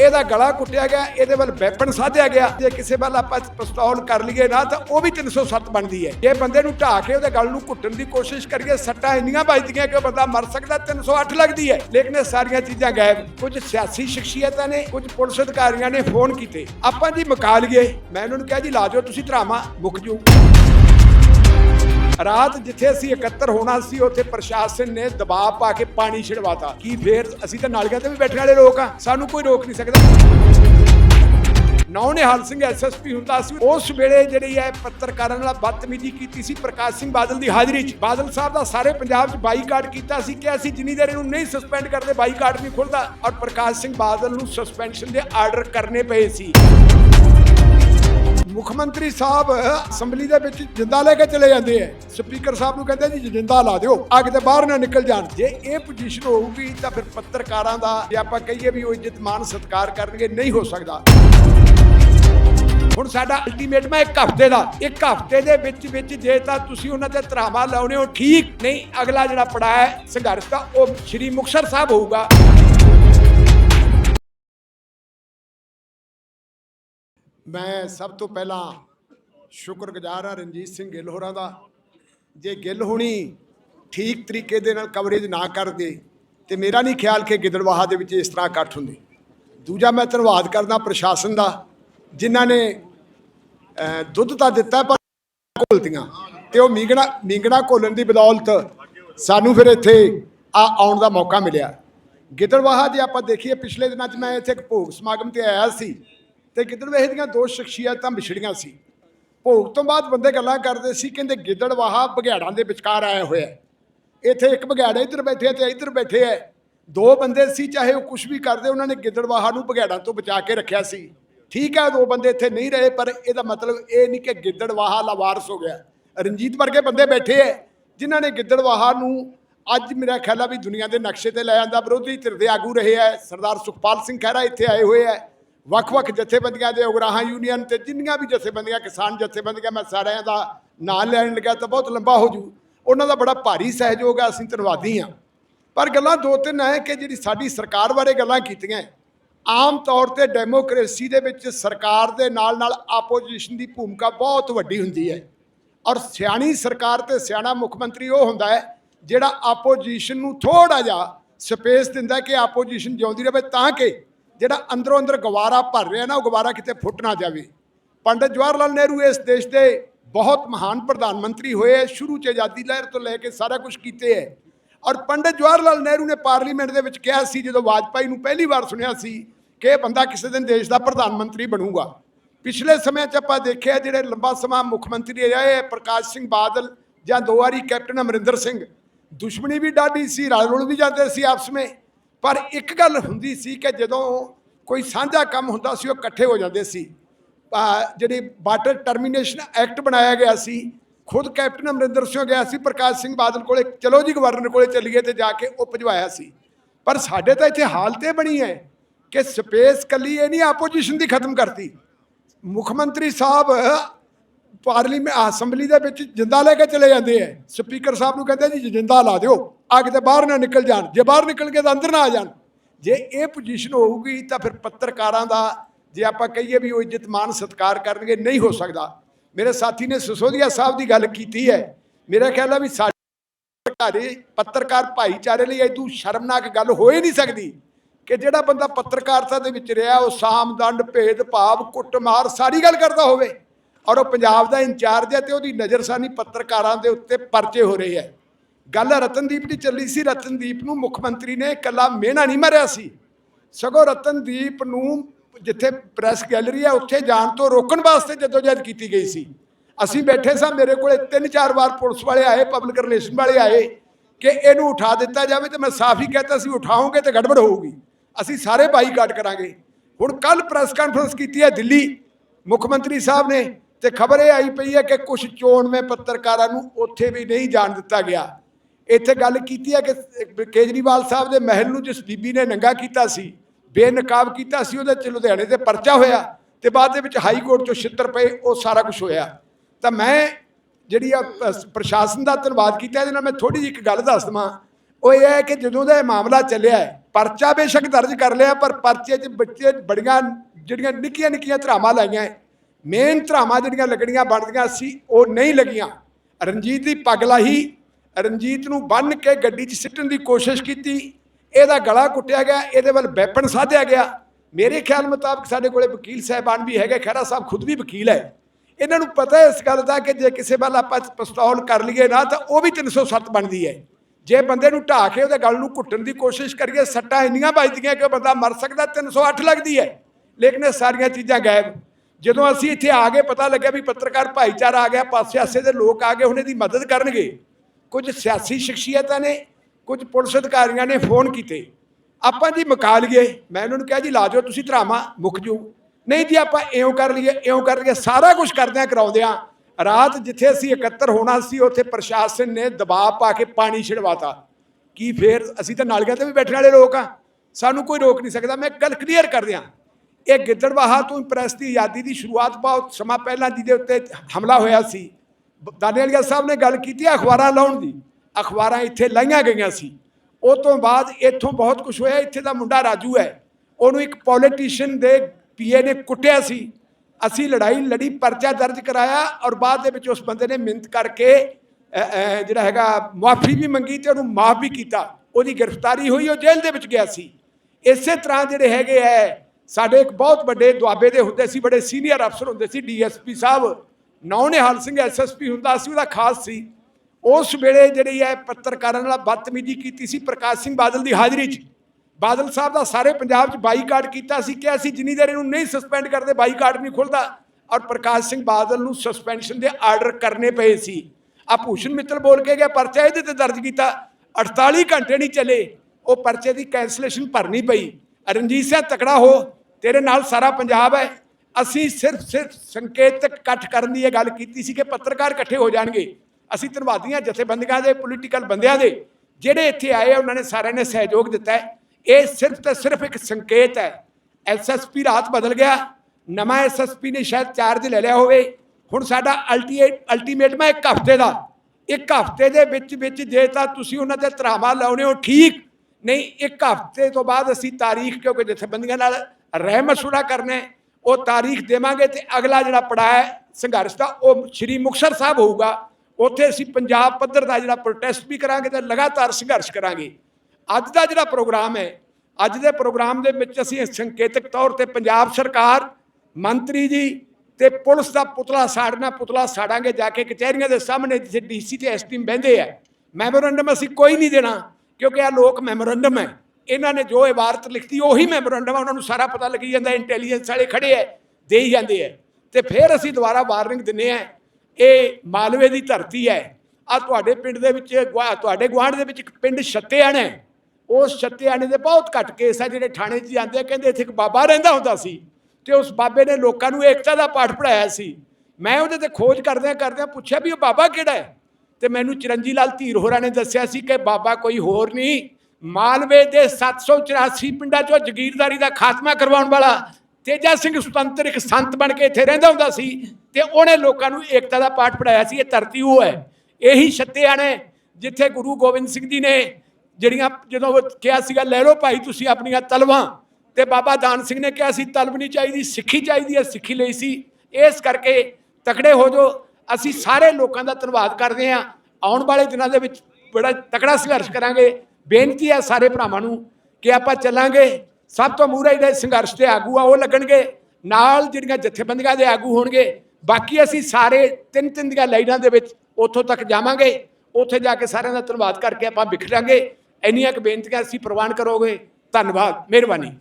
ਇਹਦਾ ਗਲਾ ਕੁੱਟਿਆ ਗਿਆ, ਇਹਦੇ ਵੱਲ ਵੈਪਨ ਸਾਧਿਆ ਗਿਆ। ਜੇ ਕਿਸੇ ਵੱਲ ਆਪਾਂ ਪਿਸਤੌਲ ਕਰ ਲਈਏ ਨਾ, ਤਾਂ ਉਹ ਵੀ 307 ਬਣਦੀ ਹੈ। ਜੇ ਬੰਦੇ ਨੂੰ ਢਾ ਕੇ ਉਹਦੇ ਗਲ ਨੂੰ ਕੁੱਟਣ ਦੀ ਕੋਸ਼ਿਸ਼ ਕਰੀਏ, ਸੱਟਾਂ ਇੰਨੀਆਂ ਵੱਜਦੀਆਂ ਕਿ ਉਹ ਬੰਦਾ ਮਰ ਸਕਦਾ 308 ਲੱਗਦੀ ਹੈ। ਲੇਕਿਨ ਇਹ ਸਾਰੀਆਂ ਚੀਜ਼ਾਂ ਗਾਇਬ। ਕੁਝ ਸਿਆਸੀ ਸ਼ਖਸੀਅਤਾਂ ਨੇ, ਕੁਝ ਪੁਲਿਸ ਅਧਿਕਾਰੀਆਂ ਨੇ ਫੋਨ ਕੀਤੇ। ਆਪਾਂ ਜੀ ਮੁਕਾ ਲਈਏ ਮੈਂ ਉਹਨਾਂ ਨੂੰ ਕਿਹਾ ਜੀ, ਲਾ ਜਾਓ ਤੁਸੀਂ, ਧਰਾਵਾਂ। ਮੁੱਕ ਜੂ। ਰਾਤ ਜਿੱਥੇ ਅਸੀਂ ਇਕੱਤਰ ਹੋਣਾ ਸੀ, ਉੱਥੇ ਪ੍ਰਸ਼ਾਸਨ ਨੇ ਦਬਾਅ ਪਾ ਕੇ ਪਾਣੀ ਛਿੜਵਾਤਾ। ਕੀ ਫੇਰ ਅਸੀਂ ਤਾਂ ਨਾਲੀਆਂ ਤੇ ਵੀ ਬੈਠਣ ਵਾਲੇ ਲੋਕ ਆ, ਸਾਨੂੰ ਕੋਈ ਰੋਕ ਨਹੀਂ ਸਕਦਾ। ਨੌ ਨਿਹਾਲ ਸਿੰਘ ਐਸਐਸਪੀ ਹੁੰਦਾ ਸੀ, ਉਸ ਵੇਲੇ ਜਿਹੜੀ ਹੈ ਪੱਤਰਕਾਰਾਂ ਨਾਲ ਬਦਤਮੀਜ਼ੀ ਕੀਤੀ ਸੀ, ਪ੍ਰਕਾਸ਼ ਸਿੰਘ ਬਾਦਲ ਦੀ ਹਾਜ਼ਰੀ 'ਚ। ਬਾਦਲ ਸਾਹਿਬ ਦਾ ਸਾਰੇ ਪੰਜਾਬ 'ਚ ਬਾਈਕਾਟ ਕੀਤਾ ਸੀ ਕਿ ਅਸੀਂ ਜਿੰਨੀ ਦੇਰ ਇਹਨੂੰ ਨਹੀਂ ਸਸਪੈਂਡ ਕਰਦੇ, ਬਾਈਕਾਟ ਨਹੀਂ ਖੁੱਲਦਾ। ਔਰ ਪ੍ਰਕਾਸ਼ ਸਿੰਘ ਬਾਦਲ ਨੂੰ ਸਸਪੈਂਸ਼ਨ ਦੇ ਆਰਡਰ ਕਰਨੇ ਪਏ ਸੀ। ਮੁੱਖ ਮੰਤਰੀ ਸਾਹਿਬ ਅਸੈਂਬਲੀ ਦੇ ਵਿੱਚ ਜਿੰਦਾ ਲੈ ਕੇ ਚਲੇ ਜਾਂਦੇ ਐ ਸਪੀਕਰ ਸਾਹਿਬ ਨੂੰ ਕਹਿੰਦੇ ਜੀ, ਜਿੰਦਾ ਲਾ ਦਿਓ। ਆ ਕਿਤੇ ਬਾਹਰ ਨਾ ਨਿਕਲ ਜਾਣ। ਜੇ ਇਹ ਪੋਜੀਸ਼ਨ ਹੋਊਗੀ ਤਾਂ ਫਿਰ ਪੱਤਰਕਾਰਾਂ ਦਾ ਜੇ ਆਪਾਂ ਕਹੀਏ ਵੀ ਉਹ ਇੱਜ਼ਤ ਮਾਨ ਸਤਿਕਾਰ ਕਰਨਗੇ, ਨਹੀਂ ਹੋ ਸਕਦਾ। ਹੁਣ ਸਾਡਾ ਅਲਟੀਮੇਟਮ ਹੈ ਇੱਕ ਹਫ਼ਤੇ ਦਾ, ਇੱਕ ਹਫ਼ਤੇ ਦੇ ਵਿੱਚ ਵਿੱਚ ਜੇ ਤਾਂ ਤੁਸੀਂ ਉਹਨਾਂ ਤੇ ਧਰਾਵਾ ਲਾਉਣੇ ਹੋ, ਠੀਕ। ਨਹੀਂ, ਅਗਲਾ ਜਿਹੜਾ ਪੜਾਅ ਹੈ, ਸੰਘਰਸ਼ ਦਾ, ਉਹ ਸ਼੍ਰੀ ਮੁਕਤਸਰ ਸਾਹਿਬ ਹੋਊਗਾ। ਮੈਂ ਸਭ ਤੋਂ ਪਹਿਲਾਂ ਸ਼ੁਕਰਗੁਜ਼ਾਰ ਹਾਂ ਰਣਜੀਤ ਸਿੰਘ ਗਿੱਲ ਹੋਰਾਂ ਦਾ, ਜੇ ਗਿੱਲ ਹੋਣੀ ਠੀਕ ਤਰੀਕੇ ਦੇ ਨਾਲ ਕਵਰੇਜ ਨਾ ਕਰਦੇ ਤੇ ਮੇਰਾ ਨਹੀਂ ਖਿਆਲ ਕਿ ਗਿੱਦੜਵਾਹਾ ਦੇ ਵਿੱਚ ਇਸ ਤਰ੍ਹਾਂ ਇਕੱਠ ਹੁੰਦੇ। ਦੂਜਾ ਮੈਂ ਧੰਨਵਾਦ ਕਰਦਾ ਪ੍ਰਸ਼ਾਸਨ ਦਾ, ਜਿਨ੍ਹਾਂ ਨੇ ਦੁੱਧ ਤਾਂ ਦਿੱਤਾ ਪਰ ਘੋਲਤੀਆਂ ਤੇ ਉਹ ਮੀਂਗਣਾ ਮੀਂਗਣਾ ਘੋਲਣ ਦੀ ਬਦੌਲਤ ਸਾਨੂੰ ਫਿਰ ਇੱਥੇ ਆ ਆਉਣ ਦਾ ਮੌਕਾ ਮਿਲਿਆ। ਗਿੱਦੜਵਾਹਾ ਜੇ ਆਪਾਂ ਦੇਖੀਏ ਪਿਛਲੇ ਦਿਨਾਂ 'ਚ ਮੈਂ ਇੱਥੇ ਇੱਕ ਭੋਗ ਸਮਾਗਮ ਤੇ ਆਇਆ ਸੀ। ਤੇ ਗਿੱਦੜਵਾਹੇ ਦੀਆਂ ਦੋ ਸ਼ਖਸੀਅਤਾਂ ਵਿਛੜੀਆਂ ਸੀ। ਭੋਗ ਤੋਂ ਬਾਅਦ ਬੰਦੇ ਗੱਲਾਂ ਕਰਦੇ ਸੀ, ਕਹਿੰਦੇ ਗਿੱਦੜਵਾਹਾ ਬਘਿਆੜਾਂ ਦੇ ਵਿਚਕਾਰ ਆਇਆ ਹੋਇਆ ਇੱਥੇ ਇੱਕ ਬਘਿਆੜਾ ਇੱਧਰ ਬੈਠੇ ਆ ਤੇ ਇੱਧਰ ਬੈਠੇ ਐ ਦੋ ਬੰਦੇ ਸੀ, ਚਾਹੇ ਉਹ ਕੁਝ ਵੀ ਕਰਦੇ, ਉਹਨਾਂ ਨੇ ਗਿੱਦੜਵਾਹਾ ਨੂੰ ਬਘਿਆੜਾਂ ਤੋਂ ਬਚਾ ਕੇ ਰੱਖਿਆ ਸੀ। ਠੀਕ ਹੈ, ਦੋ ਬੰਦੇ ਇੱਥੇ ਨਹੀਂ ਰਹੇ, ਪਰ ਇਹਦਾ ਮਤਲਬ ਇਹ ਨਹੀਂ ਕਿ ਗਿੱਦੜਵਾਹਾ ਲਾਵਾਰਸ ਹੋ ਗਿਆ। ਰਣਜੀਤ ਵਰਗੇ ਬੰਦੇ ਬੈਠੇ ਐ ਜਿਨ੍ਹਾਂ ਨੇ ਗਿੱਦੜਵਾਹਾ ਨੂੰ ਅੱਜ ਮੇਰਾ ਖਿਆਲ ਆ ਵੀ ਦੁਨੀਆ ਦੇ ਨਕਸ਼ੇ ਤੇ ਲੈ ਆਂਦਾ। ਵਿਰੋਧੀ ਧਿਰ ਦੇ ਆਗੂ ਰਹੇ ਐ ਸਰਦਾਰ ਸੁਖਪਾਲ ਸਿੰਘ ਖਹਿਰਾ ਇੱਥੇ ਆਏ ਹੋਏ ਐ ਵੱਖ-ਵੱਖ ਜਥੇਬੰਦੀਆਂ ਦੇ ਉਗਰਾਹਾਂ ਯੂਨੀਅਨ ਤੇ ਜਿੰਨੀਆਂ ਵੀ ਜਥੇਬੰਦੀਆਂ, ਕਿਸਾਨ ਜਥੇਬੰਦੀਆਂ, ਮੈਂ ਸਾਰਿਆਂ ਦਾ ਨਾਂ ਲੈਣ ਲੱਗਾ ਤਾਂ ਬਹੁਤ ਲੰਬਾ ਹੋ ਜੂ। ਉਹਨਾਂ ਦਾ ਬੜਾ ਭਾਰੀ ਸਹਿਯੋਗ ਆ, ਅਸੀਂ ਧੰਨਵਾਦੀ ਹਾਂ। ਪਰ ਗੱਲਾਂ ਦੋ ਤਿੰਨ ਹੈ ਕਿ ਜਿਹੜੀ ਸਾਡੀ ਸਰਕਾਰ ਬਾਰੇ ਗੱਲਾਂ ਕੀਤੀਆਂ, ਆਮ ਤੌਰ ਤੇ ਡੈਮੋਕ੍ਰੇਸੀ ਦੇ ਵਿੱਚ ਸਰਕਾਰ ਦੇ ਨਾਲ ਨਾਲ ਆਪੋਜੀਸ਼ਨ ਦੀ ਭੂਮਿਕਾ ਬਹੁਤ ਵੱਡੀ ਹੁੰਦੀ ਹੈ। ਔਰ ਸਿਆਣੀ ਸਰਕਾਰ ਤੇ ਸਿਆਣਾ ਮੁੱਖ ਮੰਤਰੀ ਉਹ ਹੁੰਦਾ ਹੈ, ਜਿਹੜਾ ਆਪੋਜੀਸ਼ਨ ਨੂੰ ਥੋੜਾ ਜਿਹਾ ਸਪੇਸ ਦਿੰਦਾ ਕਿ ਆਪੋਜੀਸ਼ਨ ਜਿਉਂਦੀ ਰਹੇ ਤਾਂ ਕਿ ਜਿਹੜਾ ਅੰਦਰੋਂ ਅੰਦਰ ਗਵਾਰਾ ਭਰ ਰਿਹਾ ਨਾ, ਉਹ ਗਵਾਰਾ ਕਿਤੇ ਫੁੱਟ ਨਾ ਜਾਵੇ। ਪੰਡਤ ਜਵਾਹਰ ਲਾਲ ਨਹਿਰੂ ਇਸ ਦੇਸ਼ ਦੇ ਬਹੁਤ ਮਹਾਨ ਪ੍ਰਧਾਨ ਮੰਤਰੀ ਹੋਏ ਹੈ ਸ਼ੁਰੂ ਚ ਆਜ਼ਾਦੀ ਲਹਿਰ ਤੋਂ ਲੈ ਕੇ ਸਾਰਾ ਕੁਝ ਕੀਤੇ ਹੈ ਔਰ ਪੰਡਤ ਜਵਾਹਰ ਲਾਲ ਨਹਿਰੂ ਨੇ ਪਾਰਲੀਮੈਂਟ ਦੇ ਵਿੱਚ ਕਿਹਾ ਸੀ, ਜਦੋਂ ਵਾਜਪਾਈ ਨੂੰ ਪਹਿਲੀ ਵਾਰ ਸੁਣਿਆ ਸੀ ਕਿ ਇਹ ਬੰਦਾ ਕਿਸੇ ਦਿਨ ਦੇਸ਼ ਦਾ ਪ੍ਰਧਾਨ ਮੰਤਰੀ ਬਣੂਗਾ। ਪਿਛਲੇ ਸਮੇਂ 'ਚ ਆਪਾਂ ਦੇਖਿਆ, ਜਿਹੜੇ ਲੰਬਾ ਸਮਾਂ ਮੁੱਖ ਮੰਤਰੀ ਰਹੇ ਹੈ ਪ੍ਰਕਾਸ਼ ਸਿੰਘ ਬਾਦਲ ਜਾਂ ਦੋ ਵਾਰੀ ਕੈਪਟਨ ਅਮਰਿੰਦਰ ਸਿੰਘ, ਦੁਸ਼ਮਣੀ ਵੀ ਡਾਢੀ ਸੀ, ਰਲ ਰੁਲ ਵੀ ਜਾਂਦੇ ਸੀ ਆਪਸ ਵਿੱਚ। ਪਰ ਇੱਕ ਗੱਲ ਹੁੰਦੀ ਸੀ ਕਿ ਜਦੋਂ ਕੋਈ ਸਾਂਝਾ ਕੰਮ ਹੁੰਦਾ ਸੀ, ਉਹ ਇਕੱਠੇ ਹੋ ਜਾਂਦੇ ਸੀ। ਜਿਹੜੀ ਵਾਟਰ ਟਰਮੀਨੇਸ਼ਨ ਐਕਟ ਬਣਾਇਆ ਗਿਆ ਸੀ, ਖੁਦ ਕੈਪਟਨ ਅਮਰਿੰਦਰ ਸਿੰਘ ਗਿਆ ਸੀ, ਪ੍ਰਕਾਸ਼ ਸਿੰਘ ਬਾਦਲ ਕੋਲੇ, ਚਲੋ ਜੀ ਗਵਰਨਰ ਕੋਲੇ ਚੱਲੀਏ ਤੇ ਜਾ ਕੇ ਉਹ ਭਜਵਾਇਆ ਸੀ। ਪਰ ਸਾਡੇ ਤਾਂ ਇੱਥੇ ਹਾਲਤ ਇਹ ਬਣੀ ਹੈ ਕਿ ਸਪੇਸ ਕੱਲੀ ਇਹ ਨਹੀਂ, ਆਪੋਜੀਸ਼ਨ ਦੀ ਖਤਮ ਕਰਤੀ। ਮੁੱਖ ਮੰਤਰੀ ਸਾਹਿਬ ਪਾਰਲੀਮੈਂਟ ਅਸੈਂਬਲੀ ਦੇ ਵਿੱਚ ਜਿੰਦਾ ਲੈ ਕੇ ਚਲੇ ਜਾਂਦੇ ਐ। ਸਪੀਕਰ ਸਾਹਿਬ ਨੂੰ ਕਹਿੰਦੇ ਜੀ, ਜਿੰਦਾ ਲਾ ਦਿਓ। ਆ ਕਿਤੇ ਬਾਹਰ ਨਾ ਨਿਕਲ ਜਾਣ। ਜੇ ਬਾਹਰ ਨਿਕਲ ਕੇ ਤਾਂ ਅੰਦਰ ਨਾ ਆ ਜਾਣ। ਜੇ ਇਹ ਪੋਜੀਸ਼ਨ ਹੋਊਗੀ ਤਾਂ ਫਿਰ ਪੱਤਰਕਾਰਾਂ ਦਾ ਜੇ ਆਪਾਂ ਕਹੀਏ ਵੀ ਉਹ ਇੱਜ਼ਤ ਮਾਨ ਸਤਿਕਾਰ ਕਰਨਗੇ, ਨਹੀਂ ਹੋ ਸਕਦਾ। ਮੇਰੇ ਸਾਥੀ ਨੇ ਸਸੋਦੀਆ ਸਾਹਿਬ ਦੀ ਗੱਲ ਕੀਤੀ ਹੈ ਮੇਰਾ ਖਿਆਲ ਹੈ ਵੀ ਸਾਡੇ ਪੱਤਰਕਾਰ ਭਾਈਚਾਰੇ ਲਈ ਇਹ ਤੂੰ ਸ਼ਰਮਨਾਕ ਗੱਲ ਹੋ ਹੀ ਨਹੀਂ ਸਕਦੀ ਕਿ ਜਿਹੜਾ ਬੰਦਾ ਪੱਤਰਕਾਰਤਾ ਦੇ ਵਿੱਚ ਰਿਹਾ, ਉਹ ਸਾਮ ਦੰਡ ਭੇਦ ਭਾਵ ਕੁੱਟਮਾਰ ਸਾਰੀ ਗੱਲ ਕਰਦਾ ਹੋਵੇ। ਔਰ ਉਹ ਪੰਜਾਬ ਦਾ ਇੰਚਾਰਜ ਹੈ ਤੇ ਉਹਦੀ ਨਜ਼ਰਸਾਨੀ ਪੱਤਰਕਾਰਾਂ ਦੇ ਉੱਤੇ ਪਰਚੇ ਹੋ ਰਹੇ ਹੈ। ਗੱਲ ਰਤਨਦੀਪ ਦੀ ਚੱਲੀ ਸੀ। ਰਤਨਦੀਪ ਨੂੰ ਮੁੱਖ ਮੰਤਰੀ ਨੇ ਇਕੱਲਾ ਮਿਹਣਾ ਨਹੀਂ ਮਾਰਿਆ ਸੀ। ਸਗੋਂ ਰਤਨਦੀਪ ਨੂੰ ਜਿੱਥੇ ਪ੍ਰੈਸ ਗੈਲਰੀ ਹੈ, ਉੱਥੇ ਜਾਣ ਤੋਂ ਰੋਕਣ ਵਾਸਤੇ ਜਦੋਜਹਿਦ ਕੀਤੀ ਗਈ ਸੀ। ਅਸੀਂ ਬੈਠੇ ਸਾਂ, ਮੇਰੇ ਕੋਲੇ ਤਿੰਨ ਚਾਰ ਵਾਰ ਪੁਲਿਸ ਵਾਲੇ ਆਏ, ਪਬਲਿਕ ਰਿਲੇਸ਼ਨ ਵਾਲੇ ਆਏ ਕਿ ਇਹਨੂੰ ਉਠਾ ਦਿੱਤਾ ਜਾਵੇ ਤੇ ਮੈਂ ਸਾਫ਼ ਹੀ ਕਹਤਾ ਸੀ ਉਠਾਓਗੇ ਤੇ ਗੜਬੜ ਹੋਊਗੀ। ਅਸੀਂ ਸਾਰੇ ਬਾਈਕਾਟ ਕਰਾਂਗੇ। ਹੁਣ ਕੱਲ ਪ੍ਰੈਸ ਕਾਨਫਰੰਸ ਕੀਤੀ ਹੈ ਦਿੱਲੀ। ਮੁੱਖ ਮੰਤਰੀ ਸਾਹਿਬ ਨੇ ਤੇ ਖਬਰ ਇਹ ਆਈ ਪਈ ਹੈ ਕਿ ਕੁਝ ਚੋਣਵੇਂ ਪੱਤਰਕਾਰਾਂ ਨੂੰ ਉੱਥੇ ਵੀ ਨਹੀਂ ਜਾਣ ਦਿੱਤਾ ਗਿਆ। ਇੱਥੇ ਗੱਲ ਕੀਤੀ ਹੈ ਕਿ ਕੇਜਰੀਵਾਲ ਸਾਹਿਬ ਦੇ ਮਹਿਲ ਨੂੰ ਜਿਸ ਬੀਬੀ ਨੇ ਨੰਗਾ ਕੀਤਾ ਸੀ ਬੇਨਕਾਬ ਕੀਤਾ ਸੀ ਉਹਦੇ ਚ ਲੁਧਿਆਣੇ ਤੇ ਪਰਚਾ ਹੋਇਆ ਤੇ ਬਾਅਦ ਦੇ ਵਿੱਚ ਹਾਈ ਕੋਰਟ ਚੋਂ ਛਿੱਤਰ ਪਏ ਉਹ ਸਾਰਾ ਕੁਝ ਹੋਇਆ। ਤਾਂ ਮੈਂ ਜਿਹੜੀ ਆ ਪ੍ਰਸ਼ਾਸਨ ਦਾ ਧੰਨਵਾਦ ਕੀਤਾ ਇਹਦੇ ਨਾਲ ਮੈਂ ਥੋੜੀ ਜਿਹੀ ਇੱਕ ਗੱਲ ਦੱਸ ਦਵਾਂ। ਉਹ ਇਹ ਹੈ ਕਿ ਜਦੋਂ ਦਾ ਇਹ ਮਾਮਲਾ ਚੱਲਿਆ ਹੈ, ਪਰਚਾ ਬੇਸ਼ੱਕ ਦਰਜ ਕਰ ਲਿਆ ਪਰ ਪਰਚੇ 'ਚ ਬੱਚੇ ਬੜੀਆਂ ਜਿਹੜੀਆਂ ਨਿੱਕੀਆਂ ਨਿੱਕੀਆਂ ਧਰਾਵਾਂ ਲਾਈਆਂ ਮੇਨ ਧਰਾਵਾਂ ਜਿਹੜੀਆਂ ਲੱਗਣੀਆਂ ਬਣਦੀਆਂ ਸੀ, ਉਹ ਨਹੀਂ ਲੱਗੀਆਂ। ਰਣਜੀਤ ਦੀ ਪੱਗ ਲਾਹੀ ਰਣਜੀਤ ਨੂੰ ਬੰਨ ਕੇ ਗੱਡੀ 'ਚ ਸਿੱਟਣ ਦੀ ਕੋਸ਼ਿਸ਼ ਕੀਤੀ। ਇਹਦਾ ਗਲਾ ਕੁੱਟਿਆ ਗਿਆ, ਇਹਦੇ ਵੱਲ ਵੈਪਨ ਸਾਧਿਆ ਗਿਆ। ਮੇਰੇ ਖਿਆਲ ਮੁਤਾਬਕ ਸਾਡੇ ਕੋਲੇ ਵਕੀਲ ਸਾਹਿਬਾਨ ਵੀ ਹੈਗੇ, ਖਹਿਰਾ ਸਾਹਿਬ ਖੁਦ ਵੀ ਵਕੀਲ ਹੈ। ਇਹਨਾਂ ਨੂੰ ਪਤਾ ਹੈ ਇਸ ਗੱਲ ਦਾ ਕਿ ਜੇ ਕਿਸੇ ਵੱਲ ਆਪਾਂ ਪਿਸਤੌਲ ਕਰ ਲਈਏ ਨਾ, ਤਾਂ ਉਹ ਵੀ 307 ਬਣਦੀ ਹੈ। ਜੇ ਬੰਦੇ ਨੂੰ ਢਾ ਕੇ ਉਹਦੇ ਗਲ ਨੂੰ ਘੁੱਟਣ ਦੀ ਕੋਸ਼ਿਸ਼ ਕਰੀਏ, ਸੱਟਾਂ ਇੰਨੀਆਂ ਵੱਜਦੀਆਂ ਕਿ ਉਹ ਬੰਦਾ ਮਰ ਸਕਦਾ 308 ਲੱਗਦੀ ਹੈ। ਲੇਕਿਨ ਇਹ ਸਾਰੀਆਂ ਚੀਜ਼ਾਂ ਗਾਇਬ। ਜਦੋਂ ਅਸੀਂ ਇੱਥੇ ਆ ਗਏ, ਪਤਾ ਲੱਗਿਆ ਵੀ ਪੱਤਰਕਾਰ ਭਾਈਚਾਰਾ ਆ ਗਿਆ ਪਾਸੇ ਆਸੇ ਦੇ ਲੋਕ ਆ ਗਏ, ਹੁਣ ਇਹਦੀ ਮਦਦ ਕਰਨਗੇ। ਕੁਝ ਸਿਆਸੀ ਸ਼ਖਸੀਅਤਾਂ ਨੇ, ਕੁਝ ਪੁਲਿਸ ਅਧਿਕਾਰੀਆਂ ਨੇ ਫੋਨ ਕੀਤੇ। ਆਪਾਂ ਜੀ ਮੁਕਾ ਲਈਏ ਮੈਂ ਉਹਨਾਂ ਨੂੰ ਕਿਹਾ, ਜੀ, ਲਾ ਜਾਓ, ਤੁਸੀਂ ਧਰਾਵਾਂ, ਮੁੱਕ ਜੂ। ਨਹੀਂ ਜੀ, ਆਪਾਂ ਇਉਂ ਕਰ ਲਈਏ, ਇਉਂ ਕਰ ਲਈਏ, ਸਾਰਾ ਕੁਝ ਕਰਦਿਆਂ ਕਰਾਉਂਦਿਆਂ ਰਾਤ ਜਿੱਥੇ ਅਸੀਂ ਇਕੱਤਰ ਹੋਣਾ ਸੀ, ਉੱਥੇ ਪ੍ਰਸ਼ਾਸਨ ਨੇ ਦਬਾਅ ਪਾ ਕੇ ਪਾਣੀ ਛਿੜਵਾਤਾ। ਕੀ ਫੇਰ, ਅਸੀਂ ਤਾਂ ਨਾਲੀਆਂ ਤੇ ਵੀ ਬੈਠਣ ਵਾਲੇ ਲੋਕ ਆ ਸਾਨੂੰ ਕੋਈ ਰੋਕ ਨਹੀਂ ਸਕਦਾ। ਮੈਂ ਗੱਲ ਕਲੀਅਰ ਕਰ ਦਿਆਂ। ਇਹ ਗਿੱਦੜਵਾਹਾ ਤੋਂ ਪ੍ਰੈਸ ਦੀ ਆਜ਼ਾਦੀ ਦੀ ਸ਼ੁਰੂਆਤ ਬਹੁਤ ਸਮਾਂ ਪਹਿਲਾਂ ਜਿਹਦੇ ਉੱਤੇ ਹਮਲਾ ਹੋਇਆ ਸੀ। ਬ- ਦਾਨੇਵਾਲੀਆ ਸਾਹਿਬ ਨੇ ਗੱਲ ਕੀਤੀ ਅਖਬਾਰਾਂ ਲਾਉਣ ਦੀ। ਅਖਬਾਰਾਂ ਇੱਥੇ ਲਾਈਆਂ ਗਈਆਂ ਸੀ। ਉਹ ਤੋਂ ਬਾਅਦ ਇੱਥੋਂ ਬਹੁਤ ਕੁਝ ਹੋਇਆ। ਇੱਥੇ ਦਾ ਮੁੰਡਾ ਰਾਜੂ ਹੈ। ਉਹਨੂੰ ਇੱਕ ਪੋਲੀਟੀਸ਼ੀਅਨ ਦੇ ਪੀਏ ਨੇ ਕੁੱਟਿਆ ਸੀ। ਅਸੀਂ ਲੜਾਈ ਲੜੀ, ਪਰਚਾ ਦਰਜ ਕਰਾਇਆ ਔਰ ਬਾਅਦ ਦੇ ਵਿੱਚ ਉਸ ਬੰਦੇ ਨੇ ਮਿਹਨਤ ਕਰਕੇ ਜਿਹੜਾ ਹੈਗਾ ਮਾਫੀ ਵੀ ਮੰਗੀ ਤੇ ਉਹਨੂੰ ਮਾਫ ਵੀ ਕੀਤਾ। ਉਹਦੀ ਗ੍ਰਿਫਤਾਰੀ ਹੋਈ, ਉਹ ਜੇਲ੍ਹ ਦੇ ਵਿੱਚ ਗਿਆ ਸੀ। ਇਸੇ ਤਰ੍ਹਾਂ ਜਿਹੜੇ ਹੈਗੇ ਐ ਸਾਡੇ ਇੱਕ ਬਹੁਤ ਵੱਡੇ ਦੁਆਬੇ ਦੇ ਹੁੰਦੇ ਸੀ, ਬੜੇ ਸੀਨੀਅਰ ਅਫਸਰ ਹੁੰਦੇ ਸੀ ਡੀਐਸਪੀ ਸਾਹਿਬ। ਨੌਨੇਹਾਲ ਸਿੰਘ ਐਸਐਸਪੀ ਹੁੰਦਾ ਸੀ, ਉਹਦਾ ਖਾਸ ਸੀ। ਉਸ ਵੇਲੇ ਜਿਹੜੀ ਹੈ ਪੱਤਰਕਾਰਾਂ ਨਾਲ ਬਦਤਮੀਜ਼ੀ ਕੀਤੀ ਸੀ, ਪ੍ਰਕਾਸ਼ ਸਿੰਘ ਬਾਦਲ ਦੀ ਹਾਜ਼ਰੀ 'ਚ। ਬਾਦਲ ਸਾਹਿਬ ਦਾ ਸਾਰੇ ਪੰਜਾਬ 'ਚ ਬਾਈਕਾਟ ਕੀਤਾ ਸੀ ਕਿ ਅਸੀਂ ਜਿੰਨੀ ਦੇਰ ਇਹਨੂੰ ਨਹੀਂ ਸਸਪੈਂਡ ਕਰਦੇ, ਬਾਈਕਾਟ ਨਹੀਂ ਖੁੱਲਦਾ। ਔਰ ਪ੍ਰਕਾਸ਼ ਸਿੰਘ ਬਾਦਲ ਨੂੰ ਸਸਪੈਂਸ਼ਨ ਦੇ ਆਰਡਰ ਕਰਨੇ ਪਏ ਸੀ। ਆ ਭੂਸ਼ਣ ਮਿੱਤਲ ਬੋਲ ਕੇ ਗਿਆ, ਪਰਚਾ ਇਹਦੇ ਤੇ ਦਰਜ ਕੀਤਾ। 48 ਘੰਟੇ ਨਹੀਂ ਚੱਲੇ, ਉਹ ਪਰਚੇ ਦੀ ਕੈਂਸਲੇਸ਼ਨ ਭਰਨੀ ਪਈ। ਰਣਜੀਤ ਸਿੰਘ, ਤਕੜਾ ਹੋ। ਤੇਰੇ ਨਾਲ ਸਾਰਾ ਪੰਜਾਬ ਹੈ। ਅਸੀਂ ਸਿਰਫ ਸਿਰਫ ਸੰਕੇਤਕ ਇਕੱਠ ਕਰਨ ਦੀ ਇਹ ਗੱਲ ਕੀਤੀ ਸੀ ਕਿ ਪੱਤਰਕਾਰ ਇਕੱਠੇ ਹੋ ਜਾਣਗੇ। ਅਸੀਂ ਧੰਨਵਾਦੀਆਂ, ਜਥੇਬੰਦੀਆਂ ਦੇ ਪੋਲੀਟੀਕਲ ਬੰਦਿਆਂ ਦੇ, ਜਿਹੜੇ ਇੱਥੇ ਆਏ ਉਹਨਾਂ ਨੇ ਸਾਰਿਆਂ ਨੇ ਸਹਿਯੋਗ ਦਿੱਤਾ ਹੈ। ਇਹ ਸਿਰਫ ਤੇ ਸਿਰਫ ਇੱਕ ਸੰਕੇਤ ਹੈ। ਐਸਐਸਪੀ ਰਾਤ ਬਦਲ ਗਿਆ। ਨਵਾਂ ਐਸਐਸਪੀ ਨੇ ਸ਼ਾਇਦ ਚਾਰਜ ਲੈ ਲਿਆ ਹੋਵੇ। ਹੁਣ ਸਾਡਾ ਅਲਟੀਮੇਟ ਅਲਟੀਮੇਟਮ ਹੈ ਇੱਕ ਹਫ਼ਤੇ ਦਾ। ਇੱਕ ਹਫ਼ਤੇ ਦੇ ਵਿੱਚ ਵਿੱਚ ਜੇ ਤਾਂ ਤੁਸੀਂ ਉਹਨਾਂ ਤੇ ਧਰਾਵਾ ਲਾਉਣੇ ਹੋ, ਠੀਕ। ਨਹੀਂ, ਇੱਕ ਹਫ਼ਤੇ ਤੋਂ ਬਾਅਦ ਅਸੀਂ ਤਾਰੀਖ, ਕਿਉਂਕਿ ਜਥੇਬੰਦੀਆਂ ਨਾਲ ਰਹਿ ਮਸੂੜਾ ਕਰਨਾ, ਉਹ ਤਾਰੀਖ ਦੇਵਾਂਗੇ ਤੇ ਅਗਲਾ ਜਿਹੜਾ ਪੜਾਅ ਸੰਘਰਸ਼ ਦਾ, ਉਹ ਸ਼੍ਰੀ ਮੁਕਤਸਰ ਸਾਹਿਬ ਹੋਊਗਾ। ਉੱਥੇ ਅਸੀਂ ਪੰਜਾਬ ਪੱਧਰ ਦਾ ਜਿਹੜਾ ਪ੍ਰੋਟੈਸਟ ਵੀ ਕਰਾਂਗੇ ਤੇ ਲਗਾਤਾਰ ਸੰਘਰਸ਼ ਕਰਾਂਗੇ। ਅੱਜ ਦਾ ਜਿਹੜਾ ਪ੍ਰੋਗਰਾਮ ਹੈ, ਅੱਜ ਦੇ ਪ੍ਰੋਗਰਾਮ ਦੇ ਵਿੱਚ ਅਸੀਂ ਸੰਕੇਤਕ ਤੌਰ ਤੇ ਪੰਜਾਬ ਸਰਕਾਰ, ਮੰਤਰੀ ਜੀ ਤੇ ਪੁਲਿਸ ਦਾ ਪੁਤਲਾ ਸਾੜਨਾ, ਪੁਤਲਾ ਸਾੜਾਂਗੇ, ਜਾ ਕੇ ਕਚਹਿਰੀਆਂ ਦੇ ਸਾਹਮਣੇ, ਜਿੱਥੇ ਡੀਸੀ ਤੇ ਐਸਪੀ ਬਹਿੰਦੇ ਆ। ਮੈਮੋਰੰਡਮ ਅਸੀਂ ਕੋਈ ਨਹੀਂ ਦੇਣਾ, ਕਿਉਂਕਿ ਇਹ ਲੋਕ ਮੈਮੋਰੰਡਮ ਹੈ। ਇਹਨਾਂ ਨੇ ਜੋ ਇਬਾਰਤ ਲਿਖਤੀ, ਉਹੀ ਮੈਮੋਰੰਡਮ ਹੈ ਉਹਨਾਂ ਨੂੰ ਸਾਰਾ ਪਤਾ ਲੱਗੀ ਜਾਂਦਾ ਇੰਟੈਲੀਜੈਂਸ ਵਾਲੇ ਖੜੇ ਐ, ਦੇਈ ਜਾਂਦੇ ਐ। ਤੇ ਫਿਰ ਅਸੀਂ ਦੁਬਾਰਾ ਵਾਰਨਿੰਗ ਦਿੰਨੇ ਆ ਇਹ ਮਾਲਵੇ ਦੀ ਧਰਤੀ ਹੈ ਆ ਤੁਹਾਡੇ ਪਿੰਡ ਦੇ ਵਿੱਚ, ਗੁਆ- ਤੁਹਾਡੇ ਗੁਆਂਢ ਦੇ ਵਿੱਚ ਇੱਕ ਪਿੰਡ ਛੱਤਿਆਣਾ ਹੈ ਉਸ ਛੱਤਿਆਣੇ ਦੇ ਬਹੁਤ ਘੱਟ ਕੇਸ ਆ, ਜਿਹੜੇ ਥਾਣੇ 'ਚ ਜਾਂਦੇ ਆ। ਕਹਿੰਦੇ ਇੱਥੇ ਇੱਕ ਬਾਬਾ ਰਹਿੰਦਾ ਹੁੰਦਾ ਸੀ ਤੇ ਉਸ ਬਾਬੇ ਨੇ ਲੋਕਾਂ ਨੂੰ ਏਕਤਾ ਦਾ ਪਾਠ ਪੜਾਇਆ ਸੀ। ਮੈਂ ਉਹਦੇ ਤੇ ਖੋਜ ਕਰਦਿਆਂ ਕਰਦਿਆਂ ਪੁੱਛਿਆ ਵੀ ਉਹ ਬਾਬਾ ਕਿਹੜਾ ਹੈ ਤੇ ਮੈਨੂੰ ਚਰਨਜੀ ਲਾਲ ਧੀਰ ਹੋਰਾਂ ਨੇ ਦੱਸਿਆ ਸੀ ਕਿ ਬਾਬਾ ਕੋਈ ਹੋਰ ਨਹੀਂ। ਮਾਲਵੇ ਦੇ 784 ਪਿੰਡਾਂ 'ਚੋਂ ਜ਼ਗੀਰਦਾਰੀ ਦਾ ਖਾਤਮਾ ਕਰਵਾਉਣ ਵਾਲਾ ਤੇਜਾ ਸਿੰਘ ਸੁਤੰਤਰ ਇੱਕ ਸੰਤ ਬਣ ਕੇ ਇੱਥੇ ਰਹਿੰਦਾ ਹੁੰਦਾ ਸੀ ਤੇ ਉਹਨੇ ਲੋਕਾਂ ਨੂੰ ਏਕਤਾ ਦਾ ਪਾਠ ਪੜਾਇਆ ਸੀ, ਇਹ ਧਰਤੀ ਉਹ ਹੈ। ਇਹੀ ਛੱਤਿਆ ਨੇ ਜਿੱਥੇ ਗੁਰੂ ਗੋਬਿੰਦ ਸਿੰਘ ਜੀ ਨੇ ਜਿਹੜੀਆਂ ਜਦੋਂ ਕਿਹਾ ਸੀਗਾ, ਲੈ ਲਓ ਭਾਈ ਤੁਸੀਂ ਆਪਣੀਆਂ ਤਲਵਾਂ। ਤੇ ਬਾਬਾ ਦਾਨ ਸਿੰਘ ਨੇ ਕਿਹਾ ਸੀ, ਤਲਬ ਨਹੀਂ ਚਾਹੀਦੀ, ਸਿੱਖੀ ਚਾਹੀਦੀ ਹੈ, ਸਿੱਖੀ ਲਈ ਸੀ। ਇਸ ਕਰਕੇ ਤਕੜੇ ਹੋ ਜੋ ਅਸੀਂ ਸਾਰੇ ਲੋਕਾਂ ਦਾ ਧੰਨਵਾਦ ਕਰਦੇ ਹਾਂ। ਆਉਣ ਵਾਲੇ ਦਿਨਾਂ ਦੇ ਵਿੱਚ ਬੜਾ ਤਕੜਾ ਸੰਘਰਸ਼ ਕਰਾਂਗੇ। ਬੇਨਤੀ ਹੈ ਸਾਰੇ ਭਰਾਵਾਂ ਨੂੰ ਕਿ ਆਪਾਂ ਚੱਲਾਂਗੇ। ਸਭ ਤੋਂ ਮੂਹਰੇ ਜਿਹੜੇ ਸੰਘਰਸ਼ ਦੇ ਆਗੂ ਆ, ਉਹ ਲੱਗਣਗੇ। ਨਾਲ ਜਿਹੜੀਆਂ ਜਥੇਬੰਦੀਆਂ ਦੇ ਆਗੂ ਹੋਣਗੇ, ਬਾਕੀ ਅਸੀਂ ਸਾਰੇ ਤਿੰਨ ਤਿੰਨ ਦੀਆਂ ਲਾਈਨਾਂ ਦੇ ਵਿੱਚ ਉੱਥੋਂ ਤੱਕ ਜਾਵਾਂਗੇ। ਉੱਥੇ ਜਾ ਕੇ ਸਾਰਿਆਂ ਦਾ ਧੰਨਵਾਦ ਕਰਕੇ ਆਪਾਂ ਵਿਖਰਾਂਗੇ ਇੰਨੀਆਂ ਕੁ ਬੇਨਤੀਆਂ ਅਸੀਂ ਪ੍ਰਵਾਨ ਕਰੋਗੇ। ਧੰਨਵਾਦ, ਮਿਹਰਬਾਨੀ।